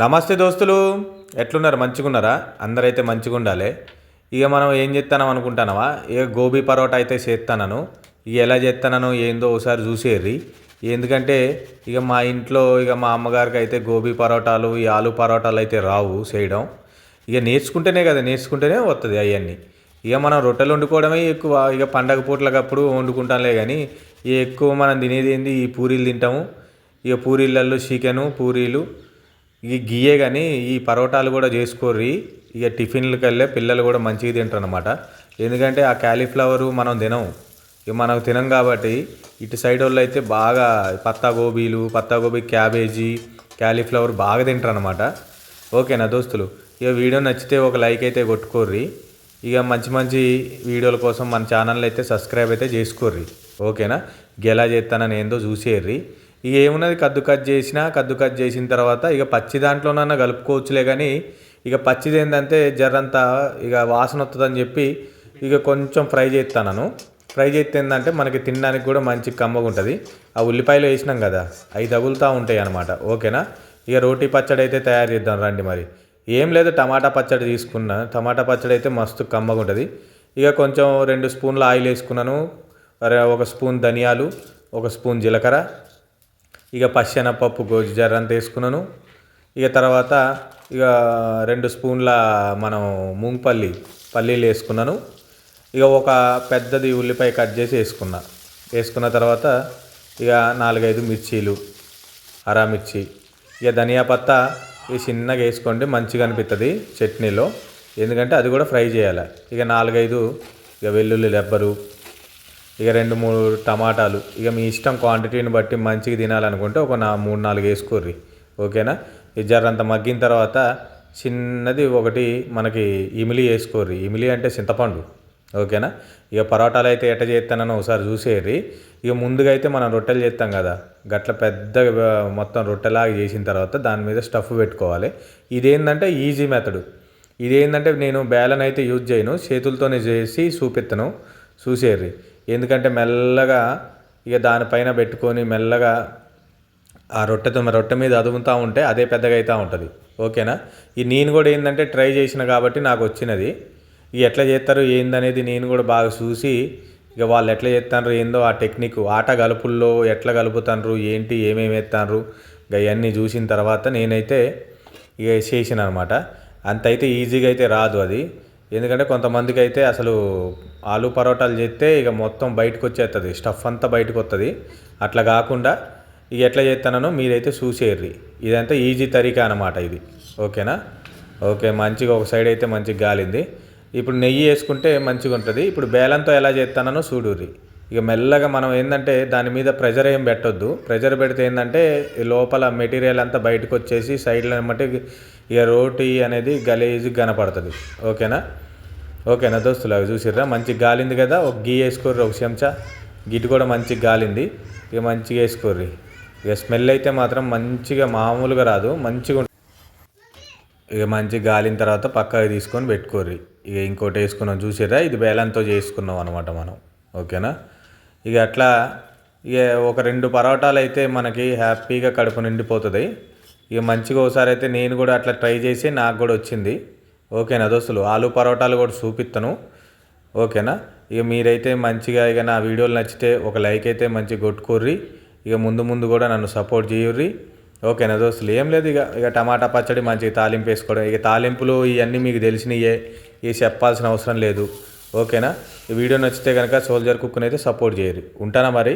నమస్తే దోస్తులు. ఎట్లున్నారు? మంచిగున్నారా? అందరైతే మంచిగా ఉండాలి ఇక మనం ఏం చేస్తానం అనుకుంటానవా? ఇక గోబీ పరోటా అయితే చేస్తానను ఇక ఎలా చేస్తానో ఏందో ఒకసారి చూసేర్రి. ఎందుకంటే ఇక మా ఇంట్లో ఇక మా అమ్మగారికి అయితే గోబీ పరోటాలు ఈ ఆలు పరోటాలు అయితే రావు చేయడం. ఇక నేర్చుకుంటేనే కదా నేర్చుకుంటేనే వస్తుంది అవన్నీ. ఇక మనం రొట్టెలు వండుకోవడమే ఎక్కువ. ఇక పండగ పూటలకప్పుడు వండుకుంటాంలే కానీ ఇక ఎక్కువ మనం తినేది ఏంది? ఈ పూరీలు తింటాము. ఇక పూరీలలో చికెను పూరీలు ఇక గీయే కానీ ఈ పరోటాలు కూడా చేసుకోర్రి. ఇక టిఫిన్లకు వెళ్ళే పిల్లలు కూడా మంచిగా తింటారు అనమాట ఎందుకంటే ఆ క్యాలీఫ్లవరు మనం తినం ఇక మనం తినం కాబట్టి ఇటు సైడ్ వాళ్ళు అయితే బాగా పత్తా గోబీలు పత్తా గోబీ క్యాబేజీ క్యాలీఫ్లవర్ బాగా తింటారు అనమాట ఓకేనా దోస్తులు? ఇక వీడియో నచ్చితే ఒక లైక్ అయితే కొట్టుకోర్రి. ఇక మంచి మంచి వీడియోల కోసం మన ఛానల్ అయితే సబ్స్క్రైబ్ అయితే చేసుకోర్రి. ఓకేనా? ఇక ఎలా చేస్తానని ఏందో చూసేర్రి. ఇక ఏమున్నది కద్దు కట్ చేసినా కద్దు కట్ చేసిన తర్వాత ఇక పచ్చి దాంట్లోనన్నా కలుపుకోవచ్చులే కానీ ఇక పచ్చిది ఏంటంటే జర్రంతా ఇక వాసన వస్తుందని చెప్పి ఇక కొంచెం ఫ్రై చేస్తాను ఫ్రై చేస్తే ఏంటంటే మనకి తినడానికి కూడా మంచి కమ్మగా ఉంటుంది ఆ ఉల్లిపాయలు వేసినాం కదా అవి తగులుతూ ఉంటాయి అనమాట ఓకేనా? ఇక రోటీ పచ్చడి అయితే తయారు చేద్దాం రండి మరి. ఏం లేదు టమాటా పచ్చడి తీసుకున్నా. టమాటా పచ్చడి అయితే మస్తు కమ్మగా ఉంటుంది ఇక కొంచెం రెండు స్పూన్ల ఆయిల్ వేసుకున్నాను. ఒక స్పూన్ ధనియాలు ఒక స్పూన్ జీలకర్ర ఇక పచ్చెనపప్పు గోజు జర్రంత వేసుకున్నాను. ఇక తర్వాత ఇక రెండు స్పూన్ల మనం మూంగపల్లి పల్లీలు వేసుకున్నాను. ఇక ఒక పెద్దది ఉల్లిపాయ కట్ చేసి వేసుకున్నా. వేసుకున్న తర్వాత ఇక నాలుగైదు మిర్చీలు అరా మిర్చి ఇక ధనియా పత్తా ఇక చిన్నగా వేసుకోండి మంచిగా అనిపిస్తుంది చట్నీలో. ఎందుకంటే అది కూడా ఫ్రై చేయాలి. ఇక నాలుగైదు ఇక వెల్లుల్లి రెబ్బరు ఇక రెండు మూడు టమాటాలు. ఇక మీ ఇష్టం క్వాంటిటీని బట్టి మంచిగా తినాలనుకుంటే ఒక నా మూడు నాలుగు వేసుకోర్రి. ఓకేనా? ఇది జర్రంత మగ్గిన తర్వాత చిన్నది ఒకటి మనకి ఇమిలి వేసుకోర్రి. ఇమిలి అంటే చింతపండు. ఓకేనా? ఇక పరోటాలు అయితే ఎట్ట చేస్తానని ఒకసారి చూసేయర్రి ఇక ముందుగా అయితే మనం రొట్టెలు చేస్తాం కదా. గట్ల పెద్దగా మొత్తం రొట్టెలాగా చేసిన తర్వాత దాని మీద స్టఫ్ పెట్టుకోవాలి. ఇదేంటంటే ఈజీ మెథడ్ ఇదేంటంటే నేను బేలన్ అయితే యూజ్ చేయను. చేతులతోనే చేసి చూపిస్తాను చూసేర్రి. ఎందుకంటే మెల్లగా ఇక దానిపైన పెట్టుకొని మెల్లగా ఆ రొట్టెతో రొట్టె మీద అదుముతూ ఉంటే అదే పెద్దగా అవుతూ ఉంటుంది. ఓకేనా? ఈ నేను కూడా ఏంటంటే ట్రై చేసిన కాబట్టి నాకు వచ్చినది. ఇక ఎట్లా చేస్తారు ఏందనేది నేను కూడా బాగా చూసి ఇక వాళ్ళు ఎట్లా చేస్తారు ఏందో ఆ టెక్నిక్ ఆట గలుపుల్లో ఎట్లా కలుపుతారు ఏంటి ఏమేమి వేస్తారు ఇక అవన్నీ చూసిన తర్వాత నేనైతే ఇక చేసిన అనమాట అంత అయితే ఈజీగా అయితే రాదు అది. ఎందుకంటే కొంతమందికి అయితే అసలు ఆలు పరోటాలు చేస్తే ఇక మొత్తం బయటకు వచ్చేస్తుంది స్టఫ్ అంతా బయటకు వస్తుంది అట్లా కాకుండా ఇక ఎట్లా చేస్తానో మీరైతే చూసేర్రి ఇదంతా ఈజీ తరీకా అనమాట ఇది. ఓకేనా? ఓకే మంచిగా ఒక సైడ్ అయితే మంచిగా గాలింది. ఇప్పుడు నెయ్యి వేసుకుంటే మంచిగా ఉంటుంది ఇప్పుడు బేలంతో ఎలా చేస్తానో చూడుర్రి. ఇక మెల్లగా మనం ఏంటంటే దాని మీద ప్రెజర్ ఏం పెట్టొద్దు. ప్రెజర్ పెడితే ఏంటంటే లోపల మెటీరియల్ అంతా బయటకు వచ్చేసి సైడ్లో ఏమంటే ఇక రోటీ అనేది గలీజ్ కనపడుతుంది. ఓకేనా? ఓకేనా దోస్తులు అవి చూసిర్రా? మంచి గాలింది కదా? ఒక గీ వేసుకోర్రి ఒక చెంచా. గిట్ కూడా మంచిగా గాలింది. ఇక మంచిగా వేసుకోర్రి. ఇక స్మెల్ అయితే మాత్రం మంచిగా మామూలుగా రాదు. మంచిగా ఇక మంచి గాలిన తర్వాత పక్కకి తీసుకొని పెట్టుకోర్రి. ఇక ఇంకోటి వేసుకున్నాం. చూసిర్రా? ఇది బేలంతో చేసుకున్నాం అనమాట మనం. ఓకేనా? ఇక అట్లా ఇక ఒక రెండు పరోటాలు అయితే మనకి హ్యాపీగా కడుపు నిండిపోతుంది. ఇక మంచిగా ఒకసారి అయితే నేను కూడా అట్లా ట్రై చేసి నాకు కూడా వచ్చింది. ఓకేనా దోస్తులు? ఆలు పరోటాలు కూడా చూపిస్తాను ఓకేనా? ఇక మీరైతే మంచిగా ఇక నా వీడియోలు నచ్చితే ఒక లైక్ అయితే మంచిగా కొట్టుకోర్రి. ఇక ముందు ముందు కూడా నన్ను సపోర్ట్ చేయుర్రి. ఓకేనా దోస్తులు? ఏం లేదు ఇక ఇక టమాటా పచ్చడి మంచిగా తాలింపు వేసుకోవడం. ఇక తాలింపులు ఇవన్నీ మీకు తెలిసినయే. ఇవి చెప్పాల్సిన అవసరం లేదు. ఓకేనా? ఈ వీడియో నచ్చితే కనుక సోల్జర్ కుక్ని అయితే సపోర్ట్ చేయరు ఉంటానా మరి?